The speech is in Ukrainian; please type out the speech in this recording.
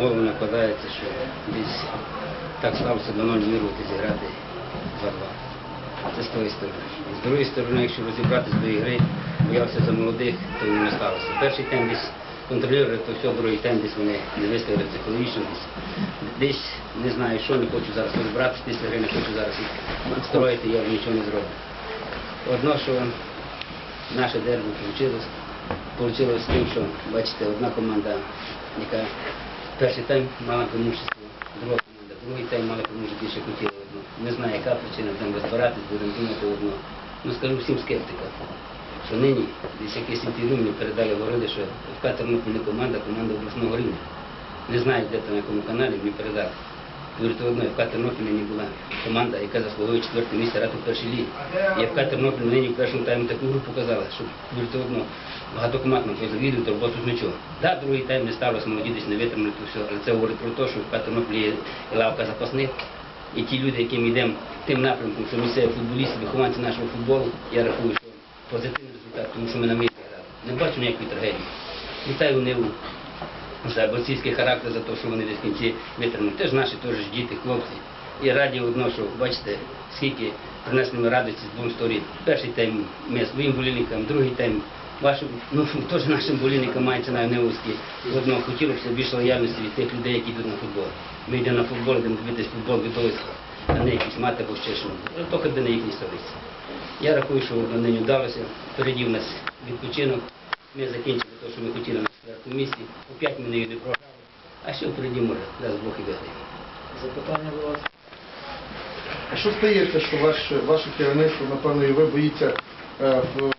голову накладається, що десь так сталося до 0 вирвати зіграти 2-2. Це з тої сторони. З другої сторони, якщо розібратися до ігри, боявся за молодих, то не сталося. Перший тайм десь контролювали, то все, другий тайм десь вони не виставили психологічно. Десь, десь не знаю, що, не хочу зараз розбиратися після гри, не хочу зараз строїти, я нічого не зроблю. Одно, що наше дербі вийшло. Получилось з тим, що, бачите, одна команда, яка перший тайм мала преимущество, друга команда, другий тайм мала преимущество, більше хотіла одну. Не знаю, яка причина, будемо розбиратись, будемо думати одно. Ну скажу всім скептикам, що нині десь якесь інтерв'ю мені передали, говорили, що в Тернопіль не команда, команда обласного рівня. Не знаю, де там, на якому каналі мені передали. Говорите, одно, ФК Тернопіль не була команда, яка заслуговує четверте місце грати в першій лігі. І ФК Тернопіль нині в першому таймі таку гру показала, що говорите, одно, багато команд нам позавідують, роботу з нічого. Да, другий тайм не сталося, молоді десь не витримали, то все, але це говорить про те, що в Тернопіль є лавка запасних. І ті люди, які ми йдемо тим напрямком, що місцеві футболісти, вихованці нашого футболу, я рахую, що позитивний результат, тому що ми на місці грали. Не бачу ніякої трагедії. Вітаю Ниву за борцівський характер, за те, що вони десь кінці витримали. Теж наші теж діти, хлопці. І раді одно, що бачите, скільки принесли ми радості з двох сторін. Перший тайм ми своїм болільникам, другий тайм вашим, ну теж нашим болільникам мається на Невській. Одно хотілося б більше лояльності від тих людей, які йдуть на футбол. Ми йдемо на футбол, йдемо дивитися футбол видовисько, а не якісь мати або ще що. Ну, Тільки де на їхній столиці. Я рахую, що воно нині вдалося. Впереді в нас відпочинок. Ми закінчили те, що ми хотіли на четвертому місці. У п'ять ми не програли. А ще впереді може, дасть Бог і виграє. Запитання до вас. А що стається, що ваше, ваше керівництво, напевно, і ви боїться е, в